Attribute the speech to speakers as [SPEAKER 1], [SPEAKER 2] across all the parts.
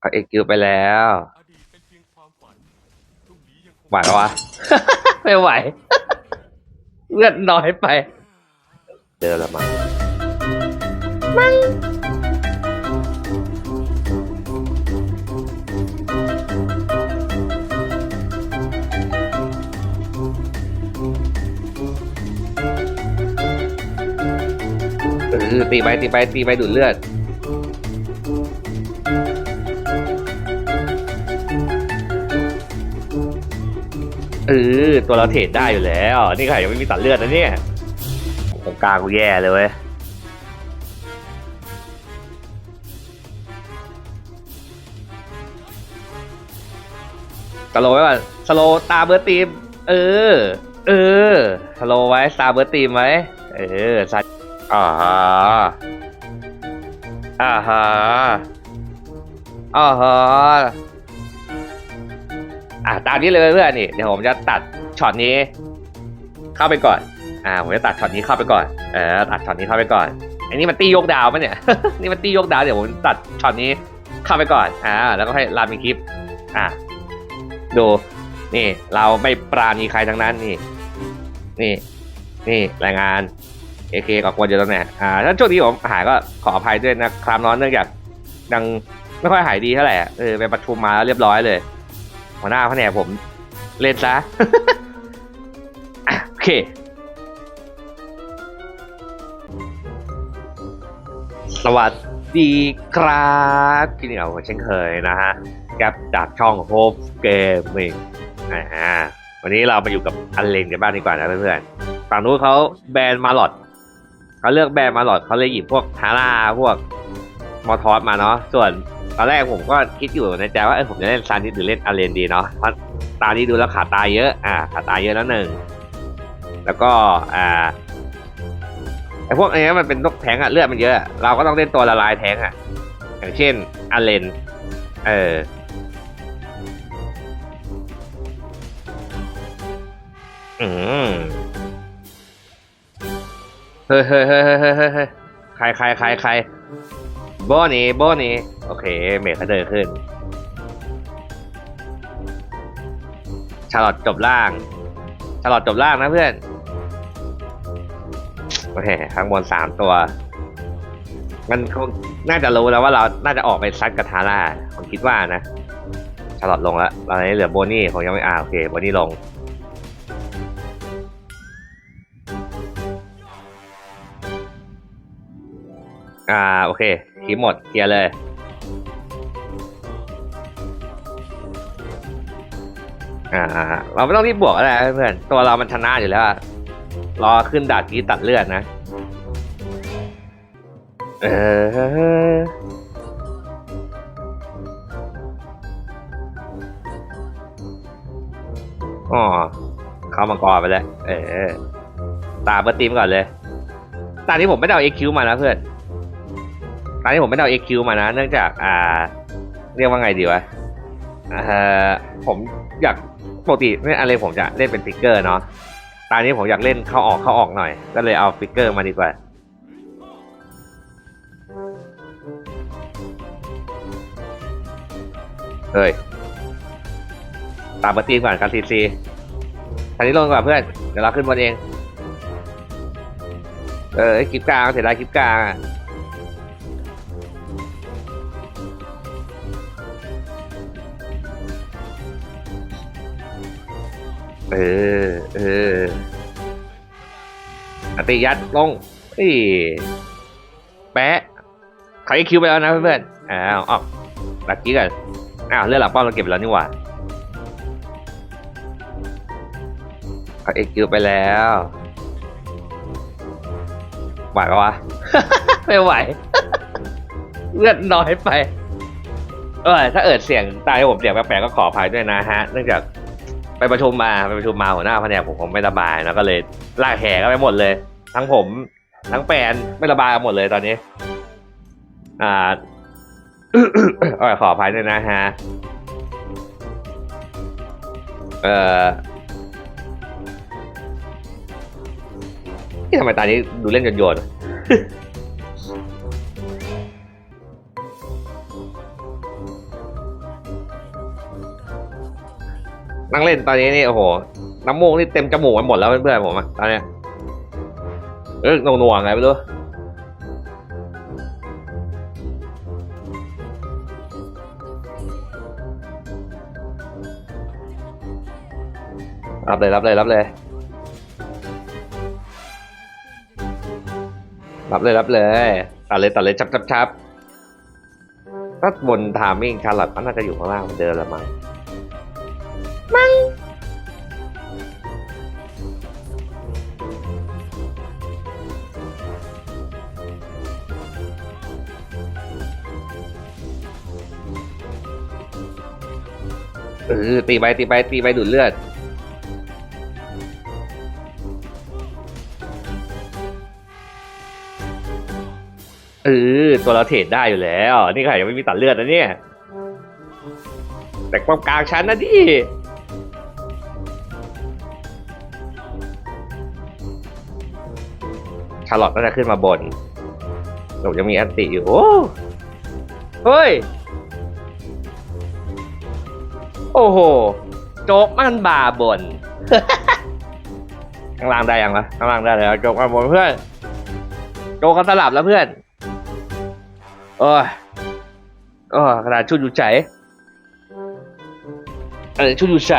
[SPEAKER 1] เขาเอ็กคิวไปแล้ว
[SPEAKER 2] อดีตเป็นเพียงความฝันพรุ่งนี้ยังคง
[SPEAKER 1] ไหวปะวะ ไม่ไหวเลือดน้อยไป เดินละมั้งเออตีไปตีไปตีไปดูดเลือด เออตัวเราเทรดได้อยู่แล้ว นี่ใครยังไม่มีตัดเลือดนะเนี่ยตรงกลางกูแย่เลยเว้ยสโลไว้ก่อนสโลว์ตาเบอร์ตีม เออ เออสโลว์ไว้ตาเบอร์ตีมไว้เออสัตอ่าฮะอ่าฮะอ่าฮะ อะตามนี้เลยเพื่อนนี่เดี๋ยวผมจะตัดช็อตนี้ เข้าไปก่อน อ่า ผมจะตัดช็อตนี้เข้าไปก่อน เออตัดช็อตนี้เข้าไปก่อนอันนี้มันตียกดาวปะเนี่ย นี่มันตียกดาวเดี๋ยวผมตัดช็อตนี้เข้าไปก่อน อ่า แล้วก็ให้รันเป็นคลิป อะดู นี่ เราไม่ปราณีใครทั้งนั้นนี่ นี่ นี่รายงานเอเคกับควรอยู่ตรงไหนอ่าถ้าช่วงนี้ผมหายก็ขออภัยด้วยนะครับน้องเนื่องจากยังไม่ค่อยหายดีเท่าไหร่อะเออไปประชุมมาแล้วเรียบร้อยเลย หัวหน้าแผนกผม เล่นซะโอเค สวัสดีครับกินเหงาเช่นเคยนะฮะแกับจากช่อง Hope Gaming อ่าวันนี้เรามาอยู่กับอันเลนกันบ้างดีกว่านะเพื่อนๆฝั่งนู้นเขาแบนมาหลอดเขาเลือกแบนมาหลอดเขาเลยหยิบพวกทาร่าพวกมอทอสมาเนาะส่วน ตอนแรกผมก็คิดอยู่ในใจว่าเออผมจะเล่นซานิสหรือเล่นอาเลนดีเนาะเพราะตานี้ดูแล้วขาตายเยอะอ่าขาตายเยอะแล้วหนึ่งแล้วก็อ่าไอพวกนี้มันเป็นนกแทงอะเลือดมันเยอะ เราก็ต้องเล่นตัวละลายแทงอะอย่างเช่นอาเลนเอออืมเฮ้ยเฮ้ยเฮ้ยเฮ้ยเฮ้ยเฮ้ยใครใครใครใครโบนี่โบนี่ โอเค เมฆเขาเดินขึ้น ชาลอตจบล่าง ชาลอตจบล่างนะเพื่อน โอเคข้างบนสามตัว มันคงน่าจะรู้แล้วว่าเรา น่าจะออกไปซัดกับทาร่าผมคิดว่านะ ชาลอตลงแล้วตอนนี้เหลือโบนี่ผมยังไม่อ่าโอเค โบนี่ลงอ่าโอเคคลิปหมดเคลียร์เลย อ่าเราไม่ต้องรีบบวกอะไรเพื่อนตัวเรามันชนะอยู่แล้วรอขึ้นดาดกี้ตัดเลือดนะ เอออ๋อเข้ามังกรไปแล้ว เออ ตาเบอร์ตีมก่อนเลย ตอนนี้ผมไม่ได้เอา EQ มานะเพื่อน ตอนนี้ผมไม่ได้เอา EQ มานะ เนื่องจาก อ่า เรียกว่าไงดีวะ อ่า ผมอยาก ปกติไม่อะไรผมจะเล่นเป็นฟิกเกอร์เนาะตอนนี้ผมอยากเล่นเข้าออกเข้าออกหน่อย ก็เลยเอาฟิกเกอร์มาดีกว่าเฮ้ยตามปตีก่อนครับซีซีตอนนี้ลงก่อนเพื่อน เดี๋ยวเราขึ้นบนเอง เออคลิปกลางเสียดายคลิปกลางอะ เออ เอออติยัดลงนี่แปะขายคิวไปแล้วนะเพื่อนๆอ้าวอ้าวลักกี้กันอ้าวเลือดหลังป้อมเราเก็บไปแล้วนี่หว่าขายคิวไปแล้วไหวปะวะ ไม่ไหว เลือดน้อยไป เออถ้าเอิดเสียงตายผมเสียงแปลกๆก็ขออภัยด้วยนะฮะ เนื่องจาก ไปประชุมมาไปประชุมมาหัวหน้าแผนกผมผมไม่ระบายแล้วก็เลยลากแหกกันไปหมดเลย ทั้งผม ทั้งแฟนไม่ระบายกันหมดเลยตอนนี้ อ่าออขออภัยด้วยนะฮะเอ่อนี่ทำไมตอนนี้ดูเล่นโยนๆ นั่งเล่นตอนนี้นี่โอ้โหน้ำมูกนี่เต็มจมูกไปหมดแล้วเพื่อนๆผมอะตอนเนี้ยเออหน่วงๆไงไม่รู้รับเลยรับเลยรับเลยรับเลยรับเลยตัดเลยตัดเลยชับชับชับถ้าบนทามมิ่งชาร์ลอตก็น่าจะอยู่ข้างล่างเหมือนเดิมละมั้ง เออตีไปตีไปตีไปดูดเลือด เออ ตัวเราเทรดได้อยู่แล้ว นี่ใครยังไม่มีตัดเลือดนะเนี่ย แต่ความกลางชั้นนะดิ ชาร์ลอตก็จะขึ้นมาบนหนูยังมีอันติอยู่โอ้เฮ้ย โอ้โห โจ๊กมันบาบนข้างล่างได้ยังวะข้างล่างได้แล้วโจ๊กมาบนเพื่อน โจ๊กเขาสลับแล้วเพื่อนโอ้ยโอ้ยขนาดชุดอยู่ใจเออชุดอยู่ใจ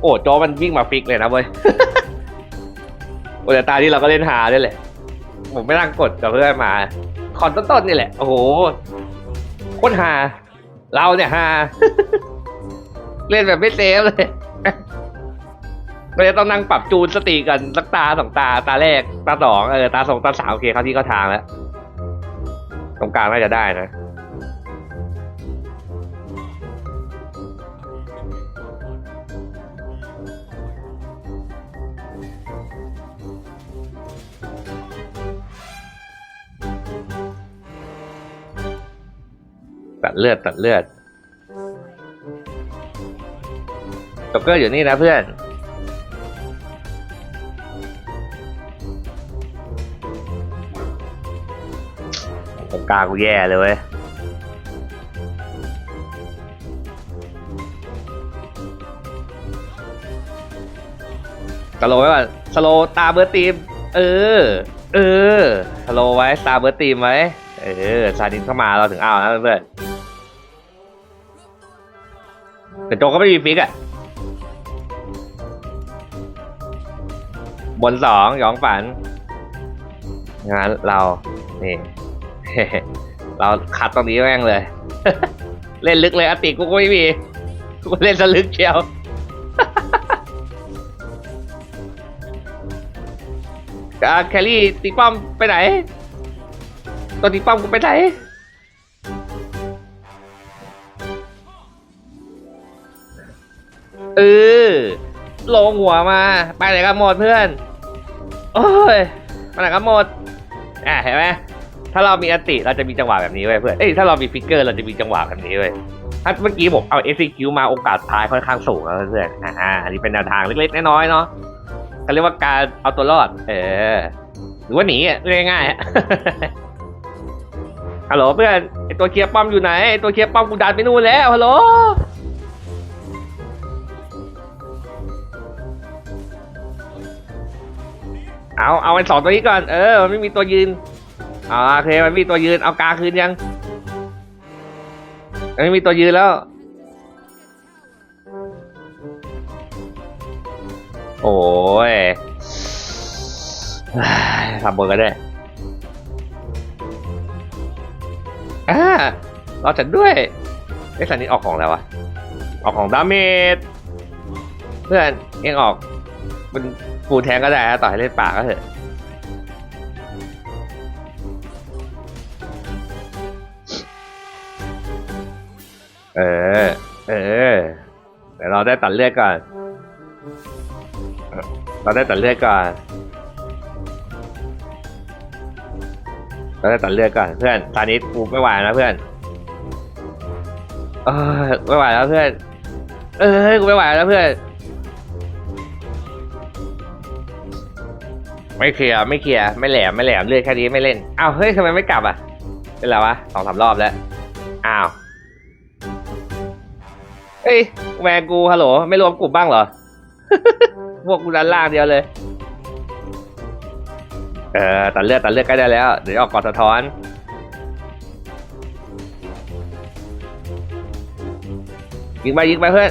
[SPEAKER 1] โอ้โจ๊กมันวิ่งมาฟิกเลยนะเว้ยโอ้แต่ตาที่เราก็เล่นหาได้วยแหละ ผมไม่นั่งกดกับเพื่อนมา คอนต้นๆนี่แหละ โอ้โหโคตรหาเราเนี่ยหาเล่นแบบไม่เซฟเลยเราจะต้องนั่งปรับจูนสติกันสักตาสองตาตาแรก ตาสองเออตาสองตาสามโอเคเขาที่เข้าทางแล้ว ตรงกลางน่าจะได้นะ ตัดเลือดตัดเลือดจ็อกเกอร์อยู่นี่นะเพื่อน ตรงกลางกูแย่เลยเว้ยสโลว์ไว้ก่อนสโลว์ตาเบอร์ตีม เออ เออสโลว์ไว้ตาเบอร์ตีมไว้ เออ ซาดินเข้ามาเราถึงเอานะเพื่อน แต่โจก็ไม่มีฟิกอะบนสองหยองฝันงั้นเรานี่ เราขัดตรงนี้แม่งเลย เล่นลึกเลยอติกูก็ไม่มีกูเล่นสลึกเชียวแคลรี่ตีป้อมไปไหนตัวตีป้อมกูไปไหน เออลงหัวมา ไปไหนกันหมดเพื่อน โอ้ยไปไหนกันหมดอะเห็นไหมถ้าเรามีอติเราจะมีจังหวะแบบนี้เว้ยเพื่อน เอ้ยถ้าเรามีฟิกเกอร์เราจะมีจังหวะแบบนี้เว้ยถ้าเมื่อกี้ผมเอา SCQ มาโอกาสท้ายค่อนข้างสูงแล้วเพื่อนอ่าอันนี้เป็นแนวทางเล็กๆน้อยๆเนาะเขาเรียกว่าการเอาตัวรอด เออ หรือว่าหนีอะเรียกง่ายๆฮัลโหลเพื่อนไอตัวเคลียร์ป้อมอยู่ไหนไอตัวเคลียร์ป้อมกูดันไปนู่นแล้วฮัลโหล เอาเอาไอ้สองตัวนี้ก่อน เออมันไม่มีตัวยืนเอาโอเคมันมีตัวยืนเอากาคืนยังมันไม่มีตัวยืนแล้ว โอ้ยทำบนก็ได้อ่ารอฉันด้วยไอ้สันนี้ออกของแล้ววะออกของดาเมจเพื่อนเองออกมัน ฟูแทงก็ได้นะต่อให้เล่นป่าก็เถอะ เออ เออ เดี๋ยวเราได้ตัดเลือดก่อน เราได้ตัดเลือดก่อน เราได้ตัดเลือดก่อนเพื่อนตอนนี้กูไม่ไหวแล้วเพื่อน เออไม่ไหวแล้วเพื่อน เออกูไม่ไหวแล้วเพื่อน ไม่เคลียร์ไม่เคลียร์ไม่แหลมไม่แหลมเลือดแค่นี้ไม่เล่นอ้าวเฮ้ยทำไมไม่กลับอะเป็นไรวะสองสามรอบแล้วอ้าวเอ้ยแวกูฮัลโหลไม่รวมกลุ่มบ้างเหรอ พวกกูด้านล่างเดียวเลย เออตัดเลือดตัดเลือดใกล้ได้แล้วเดี๋ยวออกกอดสะท้อน ยิงไปยิงไปเพื่อน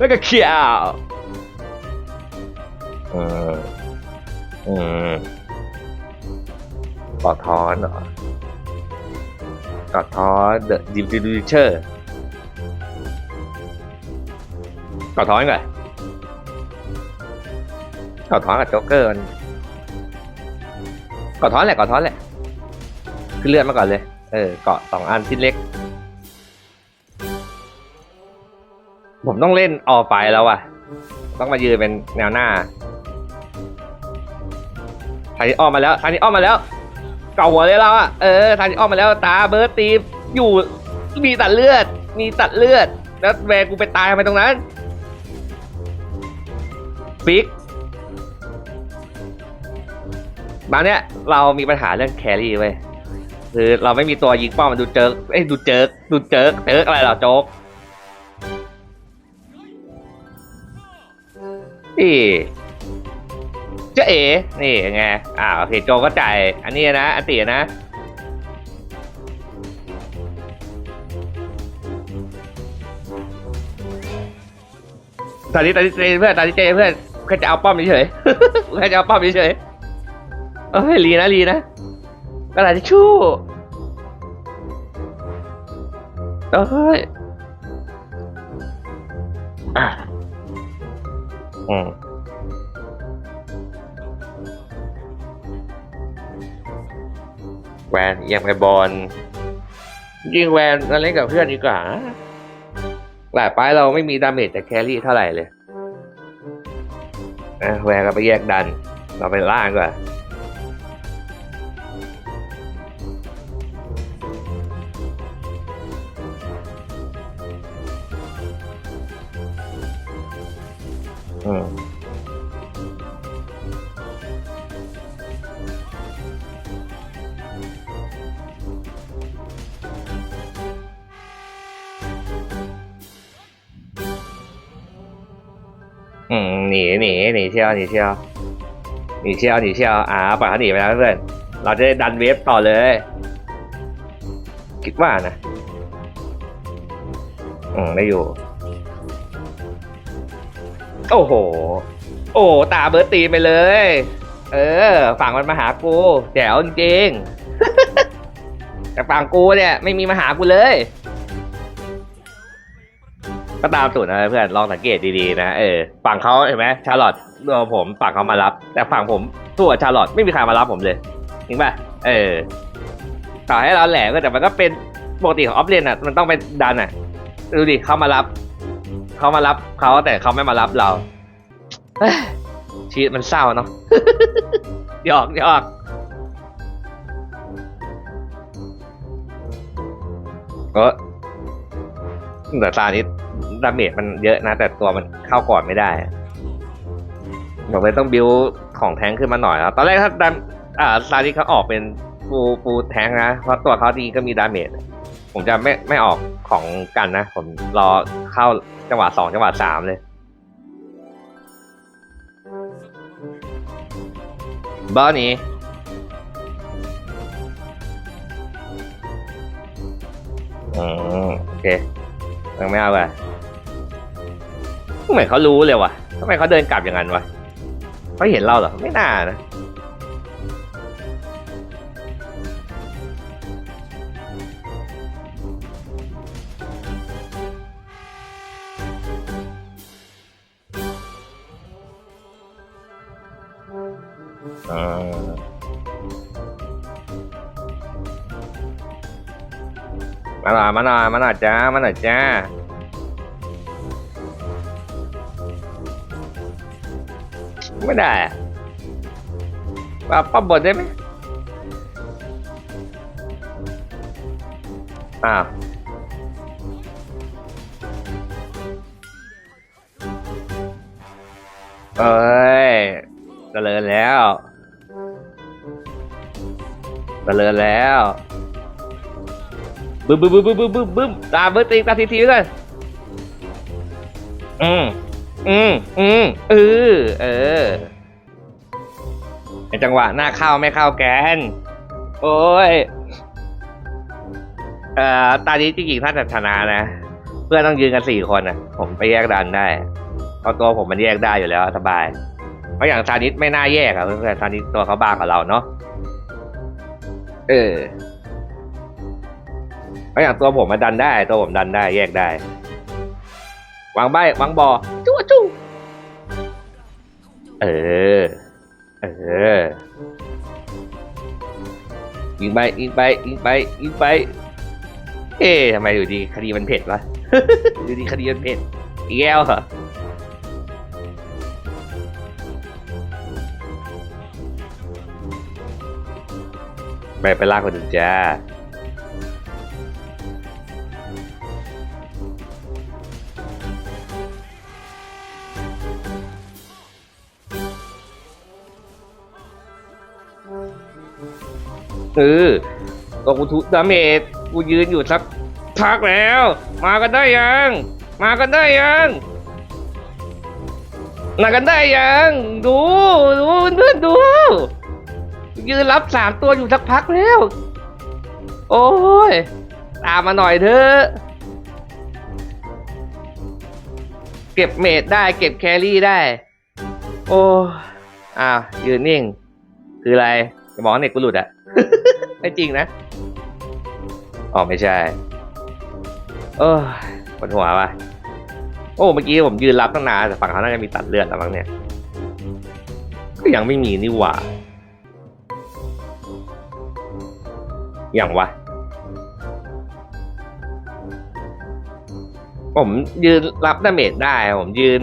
[SPEAKER 1] กาคิวอืมอืมกอดท้อนเหรอกอดท้อนเดอะดิวิเชอร์กอดท้อนก่อนกอดท้อนกับโจ๊กเกอร์มันกอดท้อนแหละกอดท้อนแหละขึ้นเลือดมาก่อนเลย เออเกาะสองอันชิ้นเล็ก ผมต้องเล่นออไฟแล้วอะต้องมายืนเป็นแนวหน้าทานี้อ้อมมาแล้วทานี้อ้อมมาแล้ว เก่าหัวเลยเราอะเออทานี้อ้อมมาแล้วตาเบิร์ตตีอยู่มีตัดเลือด มีตัดเลือด แล้วแวร์กูไปตายทำไมตรงนั้นฟิกมาเนี้ยเรามีปัญหาเรื่องแครี่เว้ยคือเราไม่มีตัวยิงป้อมมันดูเจิกเอ้ยดูเจิกดูเจิกเจิกอะไรเหรอโจ๊ก นี่เจ๊เอ๋นี่ไงอ่าโอเคโจก็จ่ายอันนี้นะอันตีนะ ตอนนี้ตอนนี้เพื่อนตอนนี้เจเพื่อนแค่จะเอาป้อมเฉยแค่จะเอาป้อมเฉยเอ้ยลีนะลีนะกระดาษทิชชู่เอ้ยอะ อืมแวนเอียังไปบอลยิงแวนนั่นเล่นกับเพื่อนดีกว่าหลายป้ายเราไม่มีดาเมจจากแครี่เท่าไหร่เลยนะแวนก็ไปแยกดัน เราไปล่างดีกว่า ยวหนีเที่ยวหนีเที่ยวหนีเที่ยวอ่าปล่อยเขาหนีไปแล้วเพื่อนเราจะได้ดันเวฟต่อเลย คิดว่านะอืมได้อยู่ โอ้โห โอ้ตาเบิร์ตีไปเลย เออ ฝั่งมันมาหากูแจ๋วจริงๆ แต่ฝั่งกูเนี่ย ไม่มีมาหากูเลย ก็ตามสูตรนะเพื่อนลองสังเกตดีๆนะเออฝั่งเขาเห็นไหมชาร์ลอตตัวผมฝั่งเขามารับ แต่ฝั่งผมตัวชาร์ลอตไม่มีใครมารับผมเลยจริงป่ะเออต่อให้เราแหลกก็แต่มันก็เป็นปกติของออฟเลนอะ มันต้องเป็นดันอะดูดิเขามารับเขามารับเขาแต่เขาไม่มารับเราชีวิตมันเศร้าเนาะหยอกหยอกก็แต่ตานี้ ดาเมจมันเยอะนะ แต่ตัวมันเข้าก่อนไม่ได้บอกเลยต้องบิวของแทงขึ้นมาหน่อยแล้วตอนแรกถ้าดันอ่าซาดิเขาออกเป็นฟูฟูแทงนะ เพราะตัวเขาดีก็มีดาเมจผมจะไม่ไม่ออกของกันนะ ผมรอเข้าจังหวะสองจังหวะสามเลยบ้านี้อืมโอเคยังไม่เอาเลย เหมือนเขารู้เลยว่ะทำไมเขาเดินกลับอย่างนั้นวะเขาเห็นเราเหรอ ไม่น่านะอ่ามาหน่อยมาหน่อยมาหน่อยจ้ามาหน่อยจ้า ไม่ได้อะปรับปบบทได้ไหมอ้าวเอ้ยเจริญแล้วเจริญแล้วบึ้มบึ้มบึ้มบึ้มบึ้มบึ้มบึ้มตามเบอร์ตีตาทีทีไปก่อนอืม อืมอืมเออเออในจังหวะหน้าเข้าไม่เข้าแกน โอ้ย เอ่อตอนนี้จริงๆถ้าจะชนะนะ เพื่อนต้องยืนกันสี่คนนะผมไปแยกดันได้เพราะตัวผมมันแยกได้อยู่แล้วสบาย เพราะอย่างซานิสไม่น่าแยกอะเพื่อนๆซานิสตัวเขาบางกว่าเราเนาะเออเพราะอย่างตัวผมมันดันได้ ตัวผมดันได้แยกได้ วางใบวางบอ จู้จู้เออ เออ ยิงไปยิงไปยิงไปยิงไป เอ๊ะทำไมอยู่ดีคดีมันเผ็ดวะอยู่ดีคดีมันเผ็ดอีกแล้วเหรอไปไปลากคนอื่นจ้า เออก็กูทุดาเมจกูยืนอยู่สักพักแล้ว มากันได้ยัง มากันได้ยังมากันได้ยังดูดูเพื่อนดู ยืนรับสามตัวอยู่สักพักแล้ว โอ้ยตามมาหน่อยเถอะเก็บเมดได้ เก็บแครี่ได้ โอ้อ้าวยืนนิ่ง คืออะไร จะบอกว่าเน็ตกูหลุดอะไม่จริงนะ อ๋อไม่ใช่ เออปวดหัวว่ะ โอ้เมื่อกี้ผมยืนรับตั้งนานแต่ฝั่งเขาน่าจะมีตัดเลือดแล้วมั้งเนี่ย ก็ยังไม่มีนี่หว่า อย่างวะ ผมยืนรับดาเมจได้ ผมยืน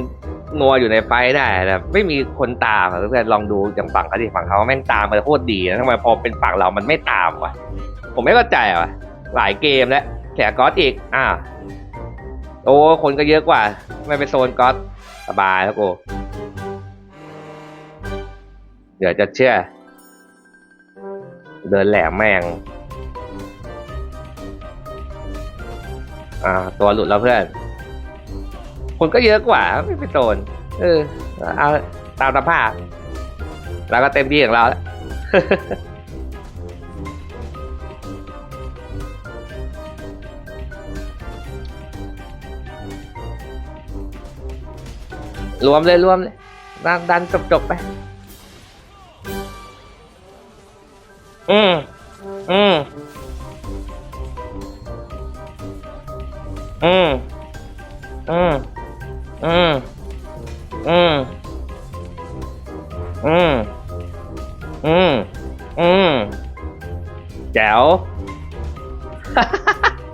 [SPEAKER 1] นัวอยู่ในไฟได้แต่ไม่มีคนตามเพื่อนลองดูอย่างฝั่งเขาดิฝั่งเขาแม่งตามมาโคตรดีนะทำไมพอเป็นฝั่งเรามันไม่ตามวะผมไม่เข้าใจวะหลายเกมแล้วแขกก๊อตอีกอ้าโอ้คนก็เยอะกว่า ไม่ไปโซนก๊อตสบายแล้วกูเดี๋ยวจะเชื่อ เดินแหลมแม่งอ่าตัวหลุดแล้วเพื่อน คนก็เยอะกว่าไม่ไปโซนเออเอาตามสภาพเราก็เต็มที่ของเราแล้วรวมเลยรวมเลยดันดันจบจบไป อืม อืม อืม อืม อืมอืมอืมอืมอืมแจ๋ว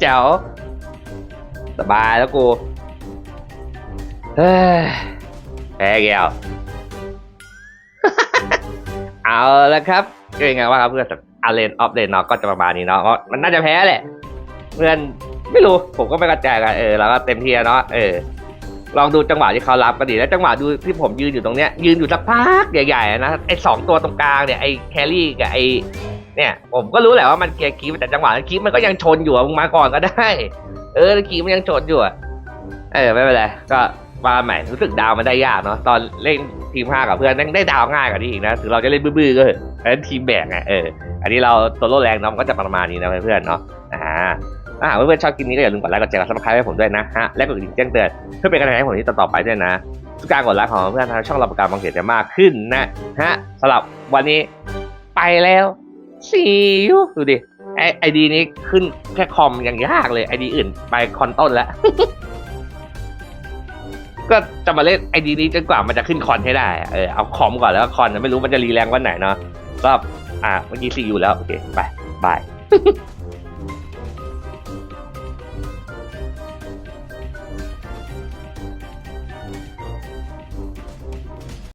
[SPEAKER 1] แจ๋วสบายแล้วกูเฮ้ยแพ้แก้วเอาละครับเป็นไงว่าครับเพื่อนอาเลนออฟเลนเนาะก็จะประมาณนี้เนาะเพราะมันน่าจะแพ้แหละเพื่อนไม่รู้ผมก็ไม่กระจายกันเออเราก็เต็มที่เนาะเออ ลองดูจังหวะที่เขารับก็ดีแล้วจังหวะดูที่ผมยืนอยู่ตรงเนี้ยยืนอยู่สักพักใหญ่ๆนะไอ้สองตัวตรงกลางเนี่ยไอ้แครี่กับไอ้เนี่ย ผมก็รู้แหละว่ามันเกียร์คีบแต่จังหวะนั้นคีบมันก็ยังชนอยู่อะมึงมาก่อนก็ได้ เออคีบมันยังชนอยู่อะเออไม่เป็นไรก็มาใหม่รู้สึกดาวมันได้ยากเนาะตอนเล่นทีมห้ากับเพื่อนได้ดาวง่ายกว่านี้อีกนะถึงเราจะเล่นบื้อๆก็เถอะอันนั้นทีมแบกไงเอออันนี้เราตัวโลแรงเนาะมันก็จะประมาณนี้นะเพื่อนๆเนาะอ่า ถ้าหากเพื่อนๆชอบคลิปนี้ก็อย่าลืมกดไลค์กดแชร์กดซับสไครต์ให้ผมด้วยนะฮะและกดกระดิ่งแจ้งเตือนเพื่อเป็นกำลังใจให้ผมที่ต่อไปด้วยนะทุกการกดไลค์ของเพื่อนทางช่องเราประกาศบางเสียจะมากขึ้นนะฮะสำหรับวันนี้ไปแล้วซีอูดูดิไอไอดีนี้ขึ้นแค่คอมยังยากเลยไอดีอื่นไปคอนต้นแล้วก็จะมาเล่นไอดีนี้จนกว่ามันจะขึ้นคอนให้ได้ เออเอาคอมก่อนแล้วคอนไม่รู้มันจะรีแรงวันไหนเนาะก็อะเมื่อกี้ซีอยู่แล้ว โอเคบายบาย